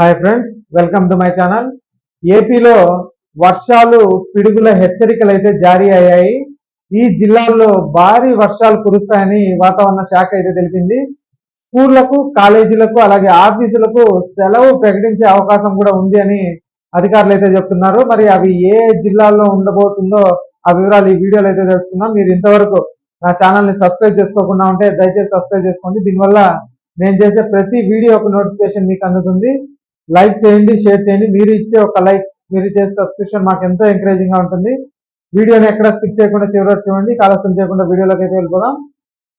Hi friends welcome to my channel ఏపీలో వర్షాలు పిడుగుల హెచ్చరికలు అయితే జారీ అయ్యాయి. ఈ జిల్లాల్లో భారీ వర్షాలు కురుస్తాయని వాతావరణ శాఖ అయితే తెలిపింది. స్కూళ్ళకు కాలేజీలకు అలాగే ఆఫీసులకు సెలవు ప్రకటించే అవకాశం కూడా ఉంది అని అధికారులు అయితే చెప్తున్నారు. మరి అవి ఏ జిల్లాల్లో ఉండబోతుందో ఆ వివరాలు ఈ వీడియోలో అయితే తెలుసుకుందాం. మీరు ఇంతవరకు నా ఛానల్ని సబ్స్క్రైబ్ చేసుకోకుండా ఉంటే దయచేసి సబ్స్క్రైబ్ చేసుకోండి. దీనివల్ల నేను చేసే ప్రతి వీడియో ఒక నోటిఫికేషన్ మీకు అందుతుంది. లైక్ చేయండి షేర్ చేయండి. మీరు ఇచ్చే ఒక లైక్ మీరు చేసే సబ్స్క్రిప్షన్ మాకు ఎంతో ఎంకరేజింగ్గా ఉంటుంది. వీడియోని ఎక్కడ స్కిప్ చేయకుండా చివరి చూడండి. కాలస్యం చేయకుండా వీడియోలోకి అయితే వెళ్ళిపోదాం.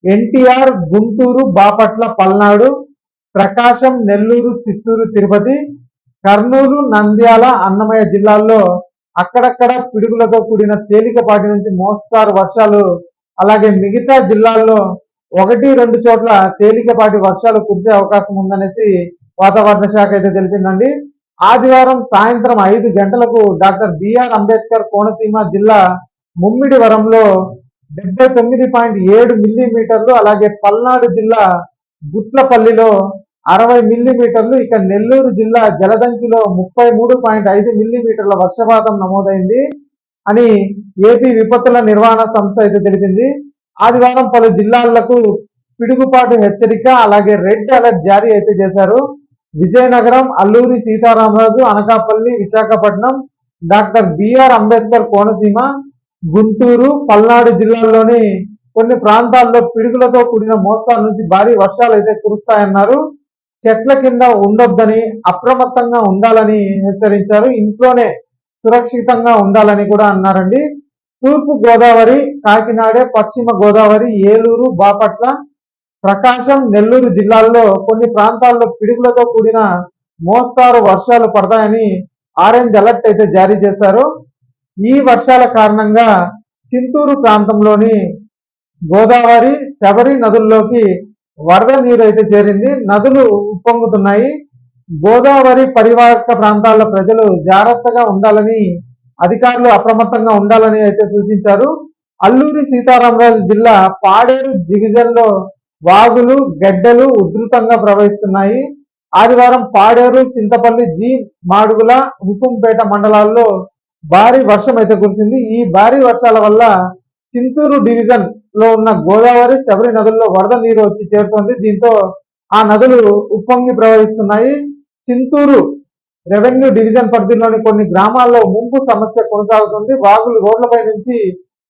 ఎన్టీఆర్ గుంటూరు బాపట్ల పల్నాడు ప్రకాశం నెల్లూరు చిత్తూరు తిరుపతి కర్నూలు నంద్యాల అన్నమయ్య జిల్లాల్లో అక్కడక్కడ పిడుగులతో కూడిన తేలికపాటి నుంచి మోస్తారు వర్షాలు. అలాగే మిగతా జిల్లాల్లో ఒకటి రెండు చోట్ల తేలికపాటి వర్షాలు కురిసే అవకాశం ఉందనేసి వాతావరణ శాఖ అయితే తెలిపిందండి. ఆదివారం సాయంత్రం ఐదు గంటలకు డాక్టర్ బిఆర్ అంబేద్కర్ కోనసీమ జిల్లా ముమ్మిడివరంలో డెబ్బై తొమ్మిది పాయింట్ ఏడు మిల్లీమీటర్లు అలాగే పల్నాడు జిల్లా గుట్లపల్లిలో అరవై మిల్లీమీటర్లు ఇక నెల్లూరు జిల్లా జలదంకిలో ముప్పై మూడు పాయింట్ ఐదు మిల్లీమీటర్ల వర్షపాతం నమోదైంది అని ఏపీ విపత్తుల నిర్వహణ సంస్థ అయితే తెలిపింది. ఆదివారం పలు జిల్లాలకు పిడుగుపాటు హెచ్చరిక అలాగే రెడ్ అలర్ట్ జారీ అయితే చేశారు. విజయనగరం అల్లూరి సీతారామరాజు అనకాపల్లి విశాఖపట్నం డాక్టర్ బిఆర్ అంబేద్కర్ కోనసీమ గుంటూరు పల్నాడు జిల్లాల్లోని కొన్ని ప్రాంతాల్లో పిడుగులతో కూడిన మోస్తాల నుంచి భారీ వర్షాలు అయితే కురుస్తాయన్నారు. చెట్ల కింద ఉండొద్దని అప్రమత్తంగా ఉండాలని హెచ్చరించారు. ఇంట్లోనే సురక్షితంగా ఉండాలని కూడా అన్నారండి. తూర్పు గోదావరి కాకినాడ పశ్చిమ గోదావరి ఏలూరు బాపట్ల ప్రకాశం నెల్లూరు జిల్లాల్లో కొన్ని ప్రాంతాల్లో పిడుగులతో కూడిన మోస్తారు వర్షాలు పడతాయని ఆరెంజ్ అలర్ట్ అయితే జారీ చేశారు. ఈ వర్షాల కారణంగా చింతూరు ప్రాంతంలోని గోదావరి శబరి నదుల్లోకి వరద నీరు అయితే చేరింది. నదులు ఉప్పొంగుతున్నాయి. గోదావరి పరివాహక ప్రాంతాల ప్రజలు జాగ్రత్తగా ఉండాలని అధికారులు అప్రమత్తంగా ఉండాలని అయితే సూచించారు. అల్లూరి సీతారామరాజు జిల్లా పాడేరు జిగిజన్లో వాగులు గడ్డలు ఉధృతంగా ప్రవహిస్తున్నాయి. ఆదివారం పాడేరు చింతపల్లి జీ మాడుగుల హుకుంపేట మండలాల్లో భారీ వర్షం అయితే కురిసింది. ఈ భారీ వర్షాల వల్ల చింతూరు డివిజన్లో ఉన్న గోదావరి శబరి నదుల్లో వరద నీరు వచ్చి చేరుతోంది. దీంతో ఆ నదులు ఉప్పొంగి ప్రవహిస్తున్నాయి. చింతూరు రెవెన్యూ డివిజన్ పరిధిలోని కొన్ని గ్రామాల్లో ముంపు సమస్య కొనసాగుతుంది. వాగులు రోడ్లపై నుంచి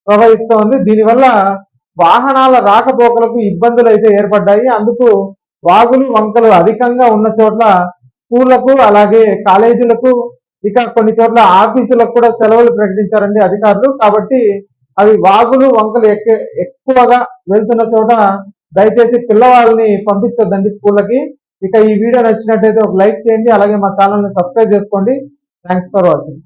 ప్రవహిస్తోంది. దీనివల్ల వాహనాల రాకపోకలకు ఇబ్బందులు అయితే ఏర్పడ్డాయి. అందుకు వాగులు వంకలు అధికంగా ఉన్న చోట్ల స్కూళ్ళకు అలాగే కాలేజీలకు ఇక కొన్ని చోట్ల ఆఫీసులకు కూడా సెలవులు ప్రకటించారండి అధికారులు. కాబట్టి అవి వాగులు వంకలు ఎక్కువగా వెళ్తున్న చోట దయచేసి పిల్లవాళ్ళని పంపించొద్దండి స్కూళ్ళకి. ఇక ఈ వీడియో నచ్చినట్టయితే ఒక లైక్ చేయండి అలాగే మా ఛానల్ని సబ్స్క్రైబ్ చేసుకోండి. Thanks for watching.